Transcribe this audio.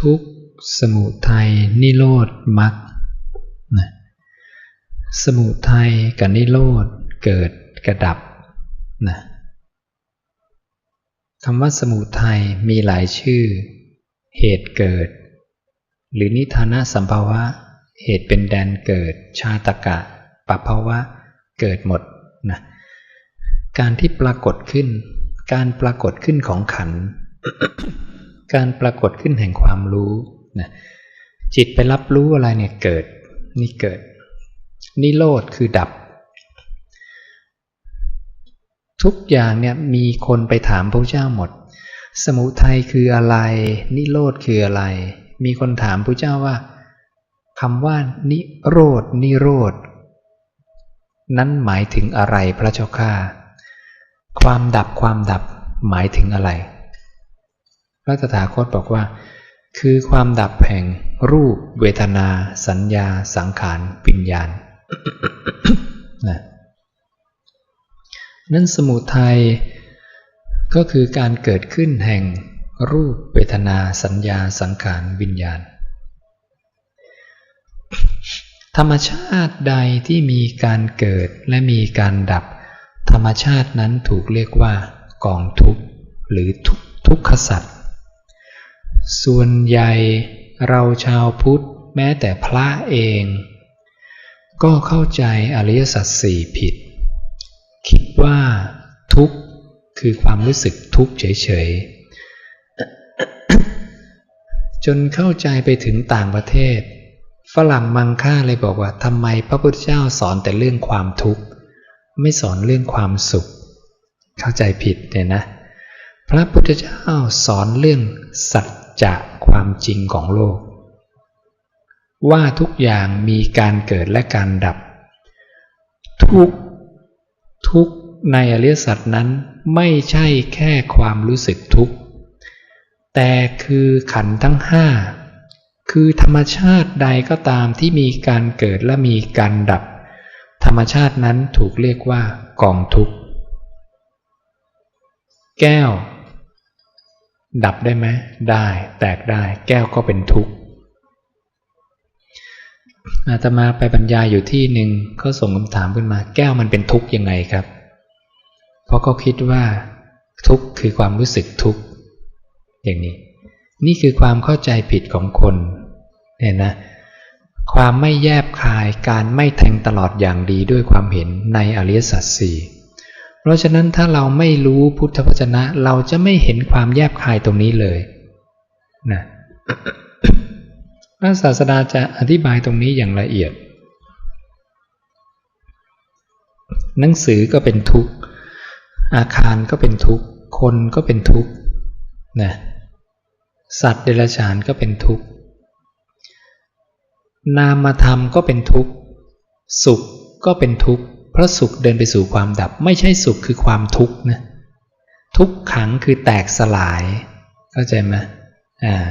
ทุกสมุทัยนิโรธมรรคสมุทัยกับนิโรธเกิดกระดับนะคำว่าสมุทัยมีหลายชื่อ เหตุเกิด หรือนิทานะสัมภาวะ เหตุเป็นแดนเกิด ชาตกะปภาวะ เกิดหมดนะการที่ปรากฏขึ้น การปรากฏขึ้นของขัน การปรากฏขึ้นแห่งความรู้นะจิตไปรับรู้อะไรเนี่ยเกิดนี่เกิด นิโรธคือดับ ทุกอย่างเนี่ยมีคนไปถามพระเจ้าหมด สมุทัยคืออะไร นิโรธคืออะไร มีคนถามพระเจ้าว่าคำว่า นิโรธนิโรธนั้นหมายถึงอะไรพระเจ้าข้าความดับความดับหมายถึงอะไร ระตถาคตบอกว่า คือความดับแห่งรูปเวทนา สัญญา สังขารวิญญาณนะนั่นสมุทัยก็คือการเกิดขึ้นแห่งรูปเวทนาสัญญาสังขารวิญญาณ ธรรมชาติใดที่มีการเกิดและมีการดับ ธรรมชาตินั้นถูกเรียกว่ากองทุกข์หรือทุกทุกขสัตว์ ส่วนใหญ่เราชาวพุทธแม้แต่พระเอง ก็เข้าใจอริยสัจสี่ผิด คิดว่าทุกข์คือความรู้สึกทุกข์เฉยๆ จนเข้าใจไปถึงต่างประเทศ ฝรั่งมังค่าเลยบอกว่าทำไมพระพุทธเจ้าสอนแต่เรื่องความทุกข์ ไม่สอนเรื่องความสุข เข้าใจผิดเนี่ยนะ พระพุทธเจ้าสอนเรื่องสัจ จะความจริงของโลก ว่าทุกอย่างมีการเกิดและการดับ ทุกทุกในอริยสัจนั้นไม่ใช่แค่ความรู้สึกทุกข์ แต่คือขันทั้งห้าคือธรรมชาติใดก็ตามที่มีการเกิดและมีการดับ ธรรมชาตินั้นถูกเรียกว่ากองทุกข์ แก้ว ดับได้ไหมได้แตกได้ แก้วก็เป็นทุกข์อาตมาไปบรรยายอยู่ที่หนึ่งเขาส่งคำถามขึ้นมา แก้วมันเป็นทุกข์ยังไงครับ เพราะเขาคิดว่า ทุกข์คือความรู้สึกทุกข์อย่างนี้ นี่คือความเข้าใจผิดของคนเห็นนะ ความไม่แยบคายการไม่แทงตลอดอย่างดีด้วยความเห็นในอริยสัจสี่ เพราะฉะนั้นถ้าเราไม่รู้พุทธวจนะ เราจะไม่เห็นความแยบคายตรงนี้เลยนะพระศาสดาจะอธิบายตรงนี้อย่างละเอียด หนังสือก็เป็นทุกข์ อาคารก็เป็นทุกข์ คนก็เป็นทุกข์นะสัตว์เดรัจฉานก็เป็นทุกข์ นามธรรมก็เป็นทุกข์ สุขก็เป็นทุกข์ ราะสุขเดินไปสู่ความดับ ไม่ใช่สุขคือความทุกข์นะทุกขังคือแตกสลาย เข้าใจไหมอ่า